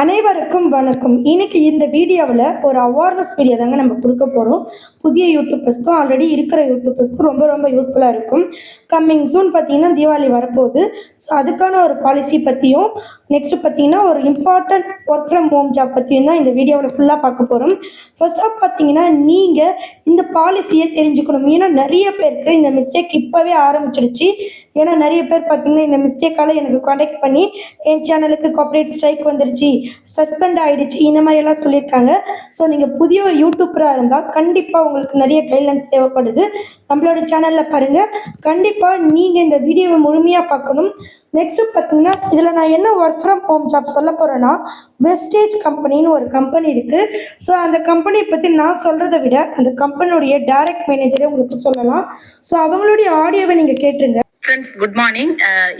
அனைவருக்கும் வணக்கம். இன்னைக்கு இந்த வீடியோவில் ஒரு அவேர்னஸ் வீடியோ தாங்க நம்ம கொடுக்க போகிறோம் புதிய யூடியூபர்ஸ்க்கும் ஆல்ரெடி இருக்கிற யூடியூபர்ஸ்க்கும் ரொம்ப ரொம்ப யூஸ்ஃபுல்லாக இருக்கும். கம்மிங் சூன் பார்த்தீங்கன்னா தீபாவளி வரப்போகுது. ஸோ அதுக்கான ஒரு பாலிசி பற்றியும் நெக்ஸ்ட் பார்த்தீங்கன்னா ஒரு important work from home job பற்றியும் தான் இந்த வீடியோவில் ஃபுல்லாக பார்க்க போகிறோம் ஃபர்ஸ்ட் ஆஃப் பார்த்தீங்கன்னா நீங்கள் இந்த பாலிசியை தெரிஞ்சுக்கணும். ஏன்னா நிறைய பேருக்கு இந்த மிஸ்டேக் இப்போவே ஆரம்பிச்சிடுச்சு. ஏன்னா நிறைய பேர் பார்த்தீங்கன்னா இந்த மிஸ்டேக்கால் எனக்கு காண்டாக்ட் பண்ணி என் சேனலுக்கு கார்ப்பரேட் ஸ்ட்ரைக் வந்துருச்சு சஸ்பெண்ட் ஆகிடுச்சு இந்த மாதிரியெல்லாம் சொல்லியிருக்காங்க. ஸோ நீங்கள் புதிய யூடியூப்பராக இருந்தால் கண்டிப்பாக உங்களுக்கு நிறைய கைட்லைன்ஸ் தேவைப்படுது. நம்மளோட சேனலில் பாருங்கள் கண்டிப்பாக நீங்கள் இந்த வீடியோவை முழுமையாக பார்க்கணும். நெக்ஸ்ட்டு பார்த்தீங்கன்னா இதில் நான் என்ன ஒர்க் ஃப்ரம் ஹோம் ஜாப் சொல்ல போகிறேன்னா வெஸ்டேஜ் கம்பெனின்னு ஒரு கம்பெனி இருக்குது ஸோ அந்த கம்பெனியை பற்றி நான் சொல்கிறத விட அந்த கம்பெனியுடைய டைரக்ட் மேனேஜரே உங்களுக்கு சொல்லலாம். ஸோ அவங்களுடைய ஆடியோவை நீங்கள் கேட்டுருங்க. ஃப்ரெண்ட்ஸ் குட் மார்னிங்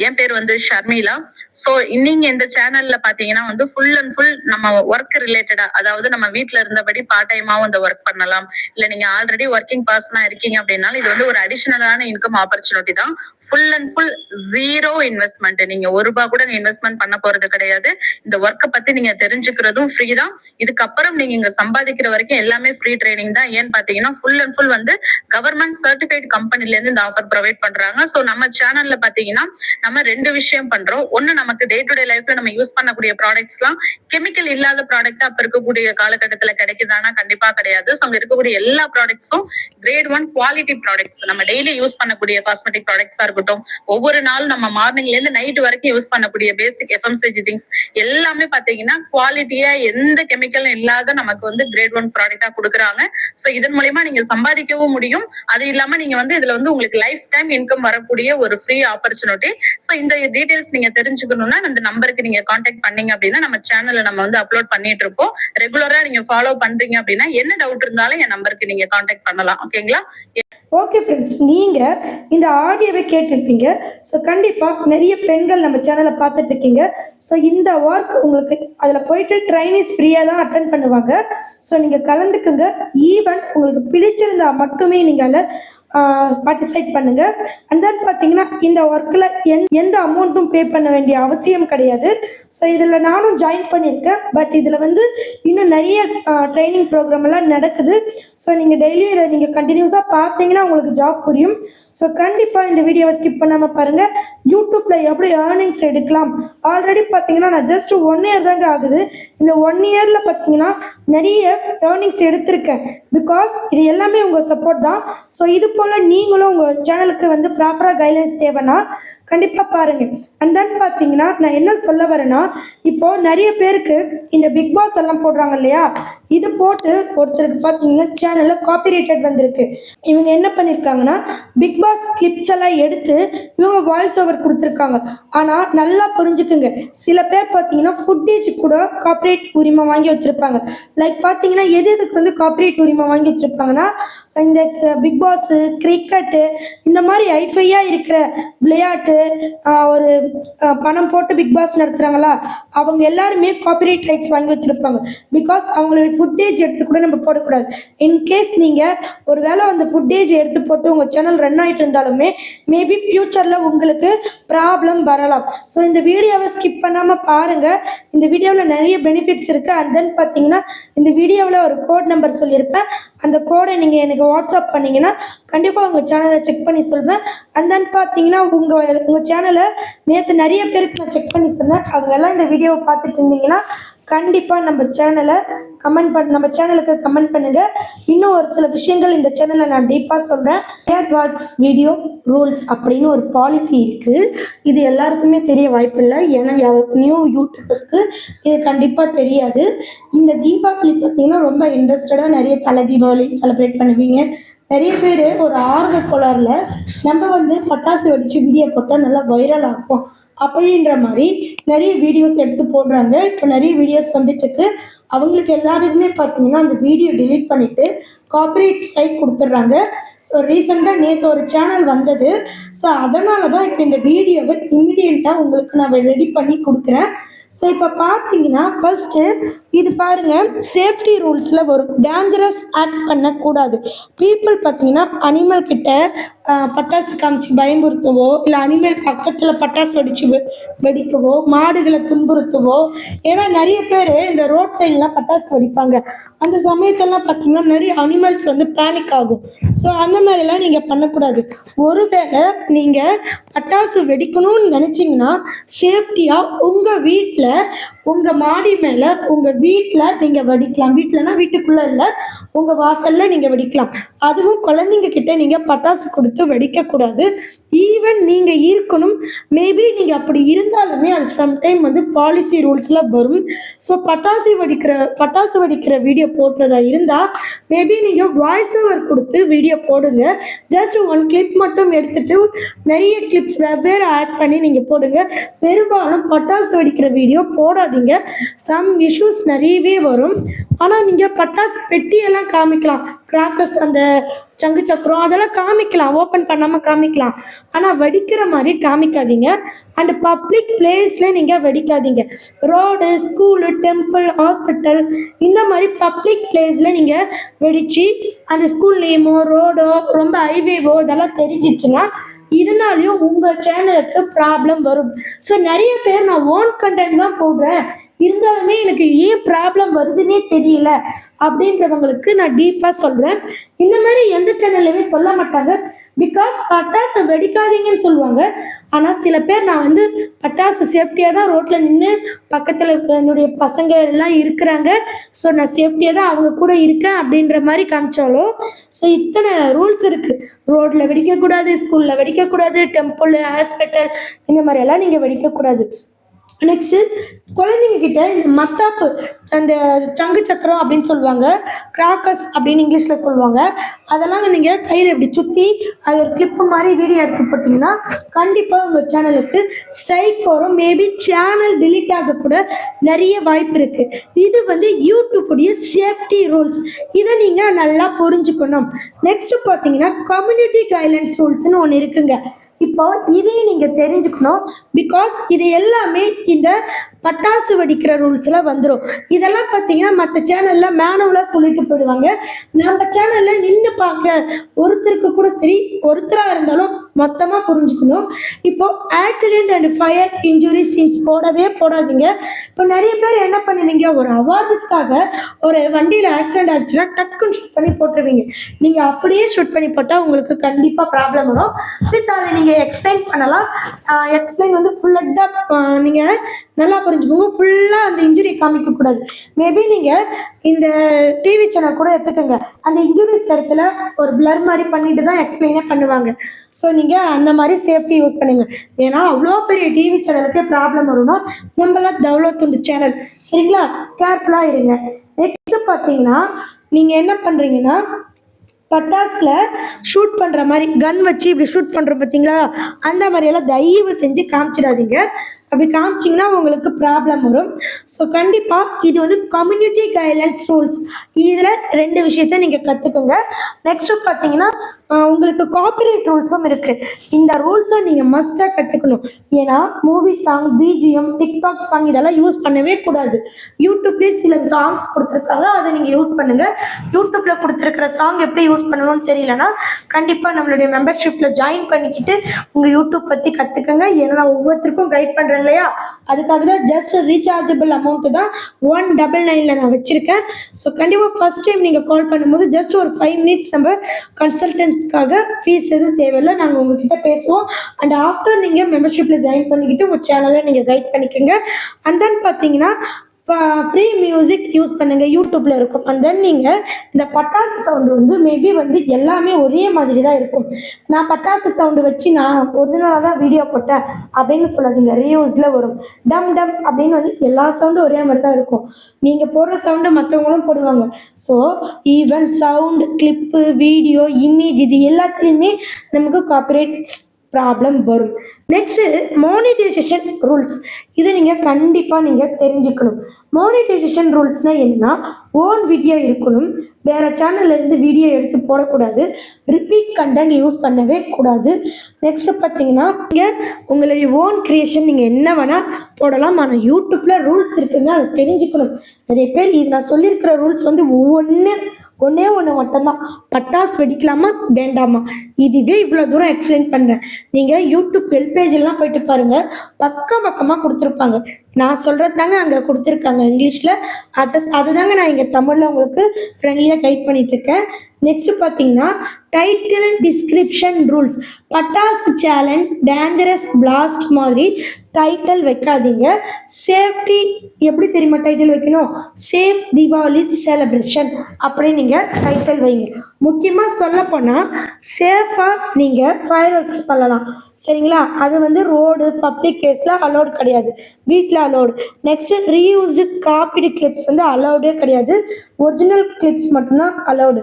என் பேர் வந்து ஷர்மிளா. சோ நீங்க இந்த சேனல்ல பாத்தீங்கன்னா வந்து ஃபுல் அண்ட் ஃபுல் நம்ம ஒர்க் ரிலேட்டடா அதாவது நம்ம வீட்ல இருந்தபடி பார்ட் டைமாவும் இந்த ஒர்க் பண்ணலாம். இல்ல நீங்க ஆல்ரெடி ஒர்க்கிங் பர்சனா இருக்கீங்க அப்படின்னாலும் இது வந்து ஒரு அடிஷனலான இன்கம் ஆப்பர்ச்சுனிட்டி தான். Full and full zero investment நீங்க ஒரு ரூபாய் கூட இன்வெஸ்ட்மெண்ட் பண்ண போறது கிடையாது. இந்த ஒர்க்கை பத்தி நீங்க தெரிஞ்சுக்கிறதும் ஃப்ரீ தான். இதுக்கப்புறம் நீங்க இங்க சம்பாதிக்கிற வரைக்கும் எல்லாமே ஃப்ரீ ட்ரைனிங் தான். ஏன்னு பாத்தீங்கன்னா ஃபுல் அண்ட் ஃபுல் வந்து கவர்மெண்ட் சர்டிஃபைட் கம்பெனில இருந்து இந்த ஆஃபர் ப்ரொவைட் பண்றாங்க. சோ நம்ம சேனல்ல பாத்தீங்கன்னா நம்ம ரெண்டு விஷயம் பண்றோம். ஒண்ணு நமக்கு டே டு டே லைஃப்ல நம்ம யூஸ் பண்ணக்கூடிய ப்ராடக்ட்ஸ் எல்லாம் கெமிக்கல் இல்லாத ப்ராடக்ட் அப்ப இருக்கக்கூடிய காலகட்டத்துல கிடைக்குதானா கண்டிப்பா கிடையாது. ஸோ அங்க இருக்கக்கூடிய எல்லா ப்ராடக்ட்ஸும் கிரேட் ஒன் குவாலிட்டி ப்ராடக்ட்ஸ் நம்ம டெய்லி யூஸ் பண்ணக்கூடிய காஸ்மெட்டிக் ப்ராடக்ட்ஸா இருக்கட்டும். ஒவ்வொரு நாளும் நம்ம மார்னிங்ல இருந்து நைட் வரைக்கும் யூஸ் பண்ணக்கூடிய பேசிக் எஃப்எம்சிஜி திங்ஸ் எல்லாமே பாத்தீங்கன்னா குவாலிட்டியா எந்த கெமிக்கலும் இல்லாத நமக்கு வந்து கிரேட் ஒன் ப்ராடக்டா கொடுக்குறாங்க. சோ இதன் மூலியமா நீங்க சம்பாதிக்கவும் முடியும். அது இல்லாம நீங்க வந்து இதுல வந்து உங்களுக்கு லைஃப் டைம் இன்கம் வரக்கூடிய ஒரு ஒரு ஃப்ரீ ஆப்பர்ச்சுனிட்டி ஸோ இந்த டீடைல்ஸ் நீங்க தெரிஞ்சுக்கணும்னா அந்த நம்பருக்கு நீங்க காண்டாக்ட் பண்ணீங்க அப்படின்னா நம்ம சேனல்ல நம்ம வந்து அப்லோட் பண்ணிட்டு இருக்கோம் ரெகுலரா நீங்க ஃபாலோ பண்றீங்க அப்படின்னா என்ன டவுட் இருந்தாலும் என் நம்பருக்கு நீங்க காண்டாக்ட் பண்ணலாம். ஓகேங்களா ஓகே ஃப்ரெண்ட்ஸ் நீங்கள் இந்த ஆடியோவை கேட்டிருப்பீங்க. ஸோ கண்டிப்பாக நிறைய பெண்கள் நம்ம சேனலை பார்த்துட்டு இருக்கீங்க ஸோ இந்த ஒர்க் உங்களுக்கு அதில் போயிட்டு ட்ரைனிஸ் ஃப்ரீயாக தான் அட்டன் பண்ணுவாங்க. ஸோ நீங்கள் கலந்துக்குங்க. ஈவன் உங்களுக்கு பிடிச்சிருந்தா மட்டுமே நீங்கள் அதில் பார்ட்டிசிபேட் பண்ணுங்க. அண்ட் தென் பார்த்தீங்கன்னா இந்த ஒர்க்கில் எந் எந்த அமௌண்ட்டும் பே பண்ண வேண்டிய அவசியம் கிடையாது. ஸோ இதில் நானும் ஜாயின் பண்ணியிருக்கேன் பட் இதில் வந்து இன்னும் நிறைய ட்ரைனிங் ப்ரோக்ராம் எல்லாம் நடக்குது. ஸோ நீங்கள் டெய்லியும் இதை நீங்கள் கண்டினியூஸாக பார்த்தீங்கன்னா உங்களுக்கு ஜாப் புரியும். ஸோ கண்டிப்பாக இந்த வீடியோவை ஸ்கிப் பண்ணாமல் பாருங்கள் யூடியூப்பில் எப்படி ஏர்னிங்ஸ் எடுக்கலாம்? ஆல்ரெடி பார்த்தீங்கன்னா நான் ஜஸ்ட் ஒன் இயர் தாங்க ஆகுது. இந்த ஒன் இயரில் பார்த்தீங்கன்னா நிறைய ஏர்னிங்ஸ் எடுத்திருக்கேன். பிகாஸ் இது எல்லாமே உங்கள் சப்போர்ட் தான். ஸோ இது போல் நீங்களும் உங்கள் சேனலுக்கு வந்து ப்ராப்பராக கைட்லைன்ஸ் தேவைன்னா கண்டிப்பாக பாருங்கள் அண்ட் தென் பார்த்தீங்கன்னா நான் என்ன சொல்ல வரேன்னா இப்போது நிறைய பேருக்கு இந்த பிக் பாஸ் எல்லாம் போடுறாங்க இல்லையா? இது போட்டு ஒருத்தருக்கு பார்த்தீங்கன்னா சேனலில் காப்பிரைட்டட் வந்திருக்கு. இவங்க என்ன பண்ணியிருக்காங்கன்னா பிக் பாஸ் கிளிப்ஸ் எல்லாம் எடுத்து இவங்க வாய்ஸ் ஓவர் கொடுத்துருக்காங்க. ஆனால் நல்லா புரிஞ்சுக்குங்க. சில பேர் பார்த்தீங்கன்னா ஃபுட்டேஜ் கூட காப்பரேட் உரிமை வாங்கி வச்சுருப்பாங்க. லைக் பார்த்தீங்கன்னா எது எதுக்கு வந்து காப்பரேட் உரிமை வாங்கி வச்சுருப்பாங்கன்னா இந்த பிக் பாஸு கிரிக்கெட்டு இந்த மாதிரி ஐஃபையாக இருக்கிற விளையாட்டு ஒரு பணம் போட்டு பிக் பாஸ் நடத்துகிறாங்களா அவங்க எல்லாருமே காப்பிரைட் ரைட்ஸ் வாங்கி வச்சுருப்பாங்க. பிகாஸ் அவங்களுடைய ஃபுட்டேஜ் எடுத்து கூட நம்ம போடக்கூடாது. இன்கேஸ் நீங்கள் ஒரு வேளை அந்த ஃபுட்டேஜ் எடுத்து போட்டு உங்கள் சேனல் ரன் ஆகிட்டு இருந்தாலுமே மேபி ஃப்யூச்சரில் உங்களுக்கு ப்ராப்ளம் வரலாம். ஸோ இந்த வீடியோவை ஸ்கிப் பண்ணாமல் பாருங்கள் இந்த வீடியோவில் நிறைய பெனிஃபிட்ஸ் இருக்குது அண்ட் தென் பார்த்தீங்கன்னா இந்த வீடியோவில் ஒரு கோட் நம்பர் சொல்லியிருப்பேன். அந்த கோடை நீங்கள் எனக்கு வாட்ஸ்அப் பண்ணிங்கன்னா கண்டிப்பாக உங்கள் சேனலை செக் பண்ணி சொல்வேன். அண்ட் தென் பார்த்தீங்கன்னா உங்கள் உங்கள் சேனலை நேற்று நிறைய பேருக்கு நான் செக் பண்ணி சொன்னேன். அவங்க எல்லாம் இந்த வீடியோவை பார்த்துட்டு இருந்தீங்கன்னா கண்டிப்பாக நம்ம சேனலை கமெண்ட் பண்ண நம்ம சேனலுக்கு கமெண்ட் பண்ணுங்கள் இன்னும் ஒரு சில விஷயங்கள் இந்த சேனலில் நான் டீப்பாக சொல்கிறேன் ஹேர் ஒர்க்ஸ் வீடியோ ரூல்ஸ் அப்படின்னு ஒரு பாலிசி இருக்குது இது எல்லாருக்குமே தெரிய வாய்ப்பில்லை ஏன்னா நியூ யூடியூபர்ஸ்க்கு இது கண்டிப்பாக தெரியாது. இந்த தீபாவளி பார்த்தீங்கன்னா ரொம்ப இன்ட்ரெஸ்டடாக நிறைய தலை தீபாவளி செலிப்ரேட் பண்ணுவீங்க. நிறைய பேர் ஒரு ஆர்வ கோளாறுல நம்ம வந்து பட்டாசு வெடிச்சு வீடியோ போட்டால் நல்லா வைரல் ஆகும் அப்படின்ற மாதிரி நிறைய வீடியோஸ் எடுத்து போடுறாங்க. இப்போ நிறைய வீடியோஸ் வந்துட்டு இருக்கு. அவங்களுக்கு எல்லாருக்குமே பார்த்தீங்கன்னா அந்த வீடியோ டிலீட் பண்ணிட்டு காப்பரேட் ஸ்ட்ரைக் கொடுத்துட்றாங்க. ஸோ ரீசெண்டாக நேற்று ஒரு சேனல் வந்தது. ஸோ அதனால தான் இப்போ இந்த வீடியோவை இம்மிடியண்ட்டாக உங்களுக்கு நான் ரெடி பண்ணி கொடுக்குறேன். ஸோ இப்போ பார்த்தீங்கன்னா ஃபர்ஸ்ட்டு இது பாருங்க சேஃப்டி ரூல்ஸில் வரும். டேஞ்சரஸ் ஆக்ட் பண்ணக்கூடாது. பீப்புள் பார்த்தீங்கன்னா அனிமல் கிட்ட பட்டாசு காமிச்சு பயமுறுத்தவோ இல்லை அனிமல் பக்கத்தில் பட்டாசு வெடிச்சு வெ- வெடிக்கவோ மாடுகளை துன்புறுத்தவோ ஏன்னா நிறைய பேர் இந்த ரோட் சைட்லாம் பட்டாசு வெடிப்பாங்க. அந்த சமயத்தெல்லாம் பார்த்தீங்கன்னா நிறைய அனிமல்ஸ் வந்து பேனிக் ஆகும். ஸோ அந்த மாதிரிலாம் நீங்கள் பண்ணக்கூடாது. ஒருவேளை நீங்கள் பட்டாசு வெடிக்கணும்னு நினச்சிங்கன்னா சேஃப்டியாக உங்கள் வீட்டில் உங்கள் மாடி மேலே உங்கள் வீட்டில் நீங்கள் வெடிக்கலாம். வீட்டிலனா வீட்டுக்குள்ளே இல்லை உங்கள் வாசலில் நீங்கள் வெடிக்கலாம். அதுவும் குழந்தைங்க கிட்ட நீங்கள் பட்டாசு கொடுத்து வெடிக்கக்கூடாது ஈவன் நீங்கள் இருக்கணும். மேபி நீங்கள் அப்படி இருந்தாலுமே அது சம்டைம் வந்து பாலிசி ரூல்ஸில் வரும். ஸோ பட்டாசு வெடிக்கிற பட்டாசு வெடிக்கிற வீடியோ போடுறதா இருந்தால் மேபி நீங்கள் வாய்ஸ் ஓவர் கொடுத்து வீடியோ போடுங்க. ஜஸ்ட் ஒன் கிளிப் மட்டும் எடுத்துட்டு நிறைய கிளிப்ஸ் வெவ்வேறு ஆட் பண்ணி நீங்கள் போடுங்க. பெரும்பாலும் பட்டாசு வெடிக்கிற வீடியோ போடாதீங்க. சம் இஷ்யூஸ் நிறையவே வரும். ஆனால் நீங்கள் பட்டாசு பெட்டியெல்லாம் காமிக்கலாம். கிராக்கர்ஸ் அந்த சங்கு சக்கரம் அதெல்லாம் காமிக்கலாம். ஓப்பன் பண்ணாமல் காமிக்கலாம். ஆனால் வெடிக்கிற மாதிரி காமிக்காதீங்க. அண்ட் பப்ளிக் பிளேஸில் நீங்கள் வெடிக்காதீங்க. ரோடு ஸ்கூலு டெம்பிள் ஹாஸ்பிட்டல் இந்த மாதிரி பப்ளிக் பிளேஸில் நீங்கள் வெடித்து அந்த ஸ்கூல் நேமோ ரோடோ ரொம்ப ஹைவேவோ இதெல்லாம் தெரிஞ்சிச்சுன்னா இதனாலையும் உங்கள் சேனலுக்கு ப்ராப்ளம் வரும். ஸோ நிறைய பேர் நான் ஓன் கண்டென்ட் தான் போடுறேன். இருந்தாலுமே எனக்கு ஏன் ப்ராப்ளம் வருதுன்னே தெரியல அப்படின்றவங்களுக்கு நான் டீப்பாக சொல்கிறேன் இந்த மாதிரி எந்த சேனல்லையுமே சொல்ல மாட்டாங்க. பிகாஸ் பட்டாசு வெடிக்காதீங்கன்னு சொல்லுவாங்க. ஆனால் சில பேர் நான் வந்து பட்டாசு சேஃப்டியாக தான் ரோட்டில் நின்று பக்கத்தில் என்னுடைய பசங்க எல்லாம் இருக்கிறாங்க. ஸோ நான் சேஃப்டியாக தான் அவங்க கூட இருக்கேன் அப்படின்ற மாதிரி காமிச்சாலும் ஸோ இத்தனை ரூல்ஸ் இருக்குது ரோட்டில் வெடிக்கக்கூடாது ஸ்கூலில் வெடிக்கக்கூடாது டெம்பிள் ஹாஸ்பிட்டல் இந்த மாதிரி எல்லாம் நீங்கள் வெடிக்கக்கூடாது. நெக்ஸ்ட்டு குழந்தைங்க கிட்ட இந்த மத்தாப்பு அந்த சங்கு சக்கரம் அப்படின்னு சொல்லுவாங்க கிராக்கர்ஸ் அப்படின்னு இங்கிலீஷில் சொல்லுவாங்க. அதெல்லாம் நீங்கள் கையில் இப்படி சுற்றி அது ஒரு கிளிப்பு மாதிரி வீடியோ எடுத்து போட்டிங்கன்னா கண்டிப்பாக உங்கள் சேனலுக்கு ஸ்ட்ரைக் வரும். மேபி சேனல் டிலீட் ஆக கூட நிறைய வாய்ப்பு இருக்குது இது வந்து யூடியூப்புடைய சேஃப்டி ரூல்ஸ் இதை நீங்கள் நல்லா புரிஞ்சுக்கணும். நெக்ஸ்ட்டு பார்த்தீங்கன்னா கம்யூனிட்டி கைட்லைன்ஸ் ரூல்ஸ்னு ஒன்று இருக்குங்க. இப்போ இதையும் நீங்கள் தெரிஞ்சுக்கணும். பிகாஸ் இது எல்லாமே இந்த பட்டாசு வெடிக்கிற எல்லாம் வந்துடும் இதெல்லாம் பார்த்தீங்கன்னா மற்ற சேனலில் மேனுவலாக சொல்லிட்டு போயிடுவாங்க. நம்ம சேனலில் நின்று பார்க்குற ஒருத்தருக்கு கூட சரி ஒருத்தராக இருந்தாலும் மொத்தமாக புரிஞ்சுக்கணும். இப்போ accident and fire injury scenes போடவே போடாதீங்க. இப்போ நிறைய பேர் என்ன பண்ணுவீங்க? ஒரு அவார்னஸ்க்காக ஒரு வண்டியில் ஆக்சிடென்ட் ஆச்சுன்னா டக்குன்னு ஷூட் பண்ணி போட்டுருவீங்க. நீங்கள் அப்படியே ஷூட் பண்ணி போட்டால் உங்களுக்கு கண்டிப்பாக ப்ராப்ளம் வரும். வித் அதை நீங்கள் எக்ஸ்பிளைன் பண்ணலாம். எக்ஸ்பிளைன் வந்து ஃபுல்லட்டாக நீங்கள் நல்லா புரிஞ்சுக்கோங்க ஃபுல்லாக அந்த இன்ஜுரி காமிக்கக்கூடாது மேபி நீங்கள் இந்த டிவி சேனல் கூட எடுத்துக்கோங்க. அந்த இன்ஜுரிஸ் இடத்துல ஒரு பிளர் மாதிரி பண்ணிட்டு தான் எக்ஸ்பிளைனே பண்ணுவாங்க. ஸோ நீங்கள் அந்த மாதிரி சேஃப்டி யூஸ் பண்ணுங்க. ஏன்னா அவ்வளோ பெரிய டிவி சேனலுக்கு ப்ராப்ளம் வரும்னா நம்மளாம் தௌலத் துண்டு சேனல் சரிங்களா? கேர்ஃபுல்லாக இருங்க. நெக்ஸ்ட் பார்த்தீங்கன்னா நீங்கள் என்ன பண்ணுறீங்கன்னா பட்டாஸில் ஷூட் பண்ணுற மாதிரி கன் வச்சு இப்படி ஷூட் பண்ணுறோம் பார்த்தீங்களா? அந்த மாதிரியெல்லாம் தயவு செஞ்சு காமிச்சிடாதீங்க. அப்படி காமிச்சிங்கன்னா உங்களுக்கு ப்ராப்ளம் வரும். ஸோ கண்டிப்பாக இது வந்து கம்யூனிட்டி கைட்லைன்ஸ் ரூல்ஸ் இதில் ரெண்டு விஷயத்த நீங்கள் கற்றுக்குங்க நெக்ஸ்ட்டு பார்த்தீங்கன்னா உங்களுக்கு காப்பிரைட் ரூல்ஸும் இருக்குது இந்த ரூல்ஸை நீங்கள் மஸ்ட்டாக கற்றுக்கணும் ஏன்னா movie song BGM TikTok song இதெல்லாம் யூஸ் பண்ணவே கூடாது. யூடியூப்லேயே சில சாங்ஸ் கொடுத்துருக்காங்க. அதை நீங்கள் யூஸ் பண்ணுங்கள் யூடியூப்பில் கொடுத்துருக்கிற சாங் எப்படி யூஸ் பண்ணணும்னு தெரியலனா கண்டிப்பாக நம்மளுடைய மெம்பர்ஷிப்பில் ஜாயின் பண்ணிக்கிட்டு உங்கள் யூடியூப் பற்றி கற்றுக்கங்க ஏன்னா நான் ஒவ்வொருத்தருக்கும் கைட் பண்ணுறேன் இல்லையா? அதுக்காக தான் ஜஸ்ட் ரீசார்ஜபிள் அமௌண்ட்டு தான் ஒன் டபுள் நைனில் நான் வச்சுருக்கேன். ஸோ கண்டிப்பாக ஃபஸ்ட் டைம் நீங்கள் கால் பண்ணும்போது ஜஸ்ட் ஒரு ஃபைவ் மினிட்ஸ் நம்ம கன்சல்டன்ஸ்க்காக ஃபீஸ் எதுவும் தேவையில்லை. நாங்கள் உங்ககிட்ட பேசுவோம். அண்ட் ஆஃப்டர் நீங்கள் மெம்பர்ஷிப்பில் ஜாயின் பண்ணிக்கிட்டு உங்கள் சேனலை நீங்கள் கைட் பண்ணிக்கோங்க. அண்ட் தென் பார்த்தீங்கன்னா ஃப்ரீ மியூசிக் யூஸ் பண்ணுங்கள் யூடியூப்பில் இருக்கும். அண்ட் தென் நீங்கள் இந்த பட்டாசு சவுண்டு வந்து மேபி வந்து எல்லாமே ஒரே மாதிரி தான் இருக்கும். நான் பட்டாசு சவுண்டு வச்சு நான் ஒரிஜினலாக தான் வீடியோ போட்டேன் அப்படின்னு சொல்லாதீங்க. ரீயூஸில் வரும். டம் டம் அப்படின்னு வந்து எல்லா சவுண்டும் ஒரே மாதிரி தான் இருக்கும். நீங்கள் போடுற சவுண்டு மற்றவங்களும் போடுவாங்க. So even sound clip video image இது எல்லாத்துலேயுமே நமக்கு காப்பிரைட் ப்ராப்ளம் வரும். நெக்ஸ்ட்டு மோனிடைசேஷன் ரூல்ஸ் இதை நீங்கள் கண்டிப்பாக நீங்கள் தெரிஞ்சுக்கணும். மோனிடைசேஷன் ரூல்ஸ்னால் என்னன்னா ஓன் வீடியோ இருக்கணும். வேறு சேனல்லேருந்து வீடியோ எடுத்து போடக்கூடாது. ரிப்பீட் கண்டென்ட் யூஸ் பண்ணவே கூடாது. நெக்ஸ்ட்டு பார்த்தீங்கன்னா நீங்கள் உங்களுடைய ஓன் க்ரியேஷன் நீங்கள் என்ன வேணால் போடலாம். ஆனால் யூடியூப்பில் ரூல்ஸ் இருக்குங்க. அதை தெரிஞ்சுக்கணும். நிறைய பேர் இது நான் சொல்லியிருக்கிற ரூல்ஸ் வந்து ஒவ்வொன்று ஒன்றே ஒன்று மட்டும்தான். பட்டாசு வெடிக்கலாமா? வேண்டாமா. இதுவே இவ்வளோ தூரம் எக்ஸ்பிளைன் பண்ணுறேன் நீங்கள் யூடியூப் ஹெல்ப் பேஜ்லாம் போயிட்டு பாருங்கள் பக்கம் பக்கமாக கொடுத்துருப்பாங்க. நான் சொல்கிறது தாங்க அங்கே கொடுத்துருக்காங்க. இங்கிலீஷில். அதை அதுதாங்க நான் இங்கே தமிழில் உங்களுக்கு ஃப்ரெண்ட்லியாக கைட் பண்ணிகிட்ருக்கேன் இருக்கேன். நெக்ஸ்ட் பார்த்தீங்கன்னா டைட்டில் டிஸ்கிரிப்ஷன் ரூல்ஸ் பட்டாசு சேலஞ்ச் டேஞ்சரஸ் பிளாஸ்ட் மாதிரி டைட்டில் வைக்காதீங்க. சேஃப்டி எப்படி தெரியுமா டைட்டில் வைக்கணும்? சேஃப் தீபாவளி செலப்ரேஷன் அப்படின்னு நீங்கள் டைட்டில் வைங்க. முக்கியமாக சொல்லப்போனால் சேஃபாக நீங்கள் ஃபயர் ஒர்க்ஸ் பண்ணலாம். சரிங்களா? அது வந்து ரோடு பப்ளிக் கேஸில் அலோடு கிடையாது. வீட்டில் allowed next reused copied clips வந்து அலௌடே கிடையாது. ஒரிஜினல் கிளிப்ஸ் மட்டும்தான் அலௌடு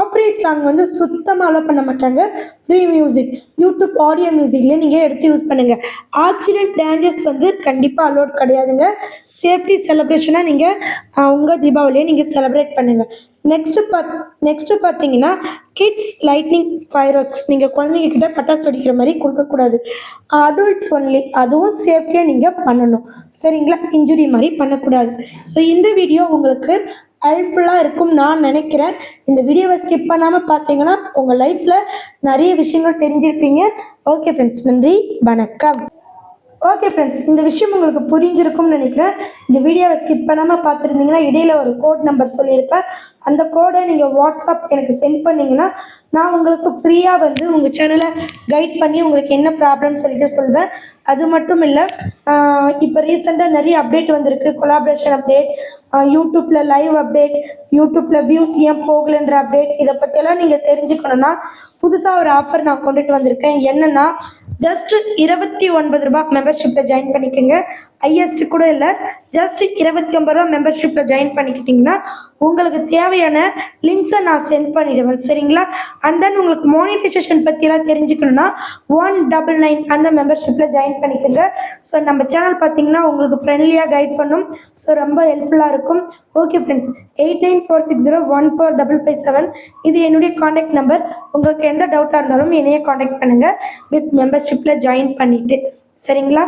காப்பரேட் சாங் வந்து சுத்தமாக அலோவ் பண்ண மாட்டாங்க. ஃப்ரீ மியூசிக் யூடியூப் ஆடியோ மியூசிக்லேயே நீங்கள் எடுத்து யூஸ் பண்ணுங்கள் ஆக்சிடென்ட் டேஞ்சர்ஸ் வந்து கண்டிப்பாக அலோட் கிடையாதுங்க. சேஃப்டி செலிப்ரேஷனாக நீங்கள் உங்கள் தீபாவளியை நீங்கள் செலிப்ரேட் பண்ணுங்கள் நெக்ஸ்ட்டு பாத் நெக்ஸ்ட்டு பார்த்தீங்கன்னா கிட்ஸ் லைட்னிங் ஃபயர் ஒர்க்ஸ் நீங்கள் குழந்தைங்கக்கிட்ட பட்டாசு வெடிக்கிற மாதிரி கொடுக்கக்கூடாது அடல்ட்ஸ் ஒன்லி அதுவும் சேஃப்டியாக நீங்கள் பண்ணணும். சரிங்களா? இன்ஜுரி மாதிரி பண்ணக்கூடாது. ஸோ இந்த வீடியோ உங்களுக்கு ஹெல்ப்ஃபுல்லாக இருக்கும் நான் நினைக்கிறேன். இந்த வீடியோவை ஸ்கிப் பண்ணாமல் பார்த்தீங்கன்னா உங்கள் லைஃப்பில் நிறைய விஷயங்கள் தெரிஞ்சிருப்பீங்க. ஓகே ஃப்ரெண்ட்ஸ் நன்றி. வணக்கம். ஓகே ஃப்ரெண்ட்ஸ் இந்த விஷயம் உங்களுக்கு புரிஞ்சிருக்கும்னு நினைக்கிறேன். இந்த வீடியோவை ஸ்கிப் பண்ணாமல் பார்த்துருந்தீங்கன்னா இடையில ஒரு கோட் நம்பர் சொல்லியிருப்பேன். அந்த கோடை நீங்கள் வாட்ஸ்அப் எனக்கு சென்ட் பண்ணிங்கன்னா நான் உங்களுக்கு ஃப்ரீயாக வந்து உங்கள் சேனலை கைட் பண்ணி உங்களுக்கு என்ன ப்ராப்ளம்னு சொல்லிட்டு சொல்வேன். அது மட்டும் இல்லை இப்போ ரீசெண்டாக நிறைய அப்டேட் வந்திருக்கு. கொலாபரேஷன் அப்டேட் யூடியூப்பில் லைவ் அப்டேட் யூடியூப்பில் வியூஸ் ஏன் போகலைன்ற அப்டேட் இதை பற்றியெல்லாம் நீங்கள் தெரிஞ்சுக்கணுன்னா புதுசாக ஒரு ஆஃபர் நான் கொண்டுட்டு வந்திருக்கேன். என்னென்னா ஜஸ்ட் இருபத்தி ஒன்பது ரூபா மெம்பர்ஷிப்பில் ஜாயின் பண்ணிக்கோங்க. ஹையஸ்ட் கூட இல்லை. ஜஸ்ட் இருபத்தி ஒன்பது ரூபா மெம்பர்ஷிப்பில் ஜாயின் பண்ணிக்கிட்டிங்கன்னா உங்களுக்கு தேவையான லிங்க்ஸை நான் சென்ட் பண்ணிடுவேன். சரிங்களா? அண்ட் தென் உங்களுக்கு மானிட்டைசேஷன் பற்றியெல்லாம் தெரிஞ்சுக்கணுன்னா ஒன் டபுள் நைன் அந்த மெம்பர்ஷிப்பில் ஜாயின் பண்ணிக்கோங்க. ஸோ நம்ம சேனல் பார்த்தீங்கன்னா உங்களுக்கு ஃப்ரெண்ட்லியாக கைட் பண்ணும். ஸோ ரொம்ப ஹெல்ப்ஃபுல்லாக இருக்கும். Okay friends eight nine four six zero one four double five seven இது என்னுடைய காண்டாக்ட் நம்பர் உங்களுக்கு எந்த டவுட்டாக இருந்தாலும் என்னையே காண்டாக்ட் பண்ணுங்கள் வித் மெம்பர்ஷிப்பில் ஜாயின் பண்ணிவிட்டு சரிங்களா?